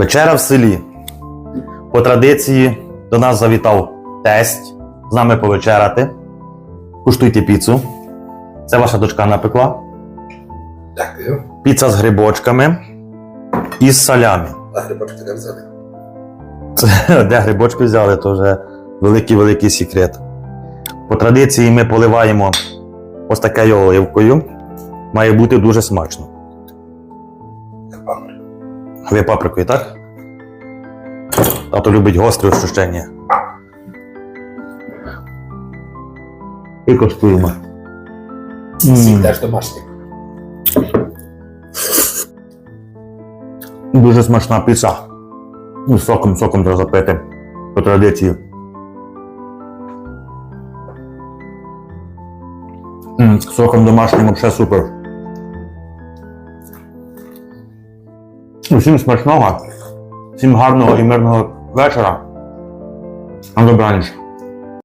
Вечеря в селі. По традиції до нас завітав тесть з нами повечеряти. Куштуйте піцу. Це ваша дочка напекла. Дякую. Піца з грибочками і з салями. А грибочки не взяли. Це, де грибочки взяли, то вже великий-великий секрет. По традиції ми поливаємо ось такою оливкою. Має бути дуже смачно. Ви паприкою, так? Тато любить гострі ощущення. І коштуємо. Сік теж домашній. Дуже смачна піца. Ну, з соком, соком треба запити. По традиції. З соком домашнім взагалі супер. Усім смачного, всім гарного і мирного вечора. На добраніч.